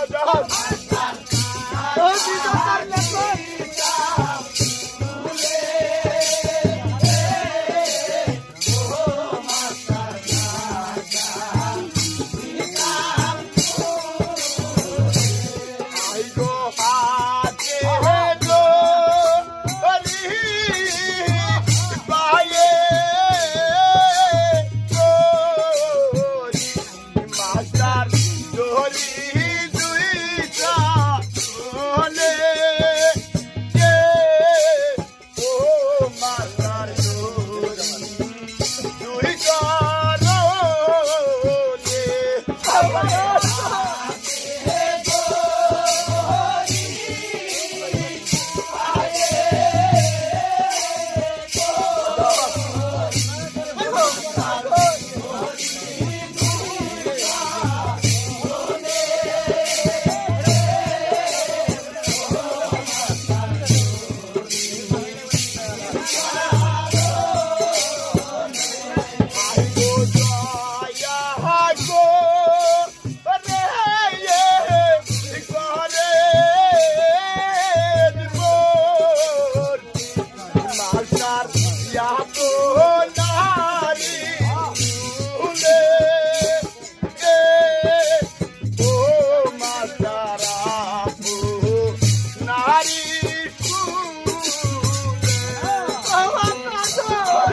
খুদা Yeah.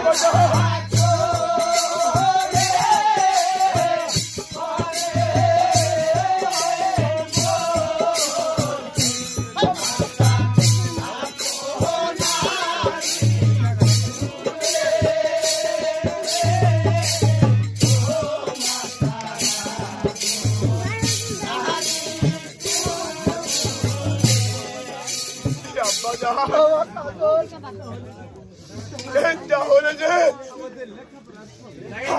Bye.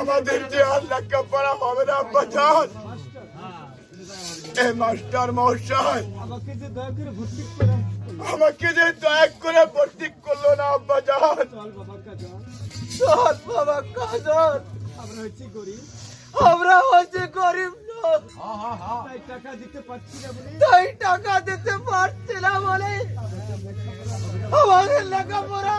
আমাদের যে আর লেখাপড়া হবে না বাজার এ মাস্টার মশাই আমাকে যে দয়া করে ভর্তি করে আমাকে যে দয়া করে ভর্তি করল না বাজার চল বাবা কাজল আমরা হচ্ছি গরিব। আমরা হচ্ছে গরিব লোক। তাই টাকা দিতে পারছি না বলে। তাই টাকা দিতে পারছি না বলে। আমাদের লেখাপড়া।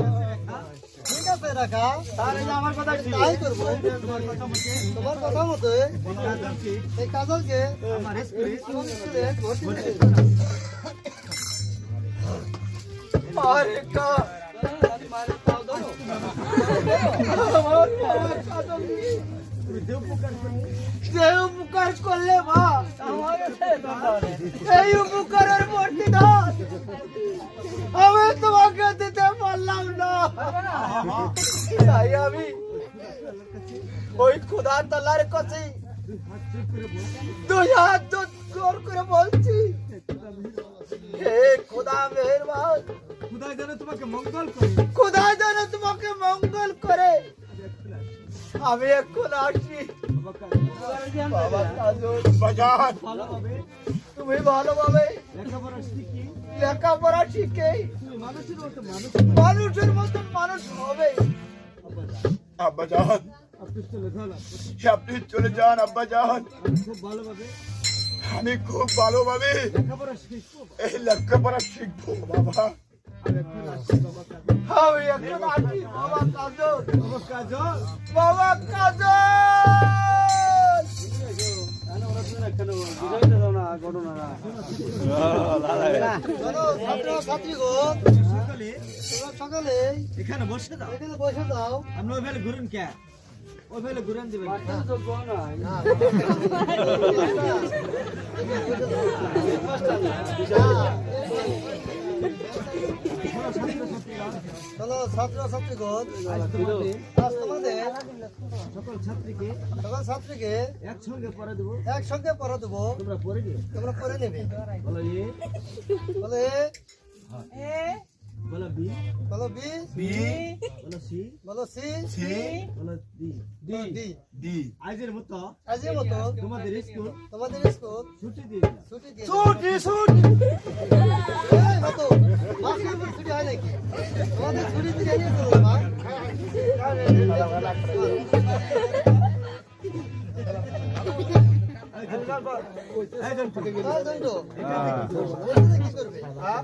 রাস্তায় রাখা। আমার কথা তাই করব। তোমার কথা মতো এই কাজলকে ভর্তি উপকার করলে মা এই উপকারের আমি তোমাকে দিতে পারলাম না। তাই আমি ওই খোদা তালার কাছে দুই হাত জোর করে বলছি হে খোদা মেহরবান। খুদাই যেন তোমাকে মঙ্গল করে। খোদা যেন তোমাকে মঙ্গল করে। আমি এখন আসি। তুমি ভালোভাবে লেখাপড়া শিখি মানুষের মানুষ মতন মানুষ হবে। আপনি চলে যান আব্বাজান আমি খুব ভালোভাবে আমি খুব ভালোভাবে এই লেখাপড়া শিখব, বাবা। সকালে এখানে বসে দাও। এখানে বসে দাও। আমরা ওই ঘুরুন কে? ওই ফেলে ঘুরেন দেবেন চলো ছাত্র ছাত্রীগণ আজ তোমাদের সকল ছাত্রীকে সকল ছাত্রীকে একসঙ্গে পড়া দেবো। একসঙ্গে পড়া দেবো। তোমরা পড়ে নিও। তোমরা পড়ে নেবে। বলো এ। বলে বলো বি। বলো বি। বলো সি। বলো সি। বলো ডি। ডি। দি আজের মতো আজের মতো তোমাদের স্কুল তোমাদের স্কুল ছুটি দিয়ে দিলাম ছুটি দিয়ে ছুটি ছুটি এই মতো মাসের পর ছুটি হয় নাকি তোমাদের ছুটি দিয়ে নিয়ে চলো মা হ্যাঁ। কি করবে হ্যাঁ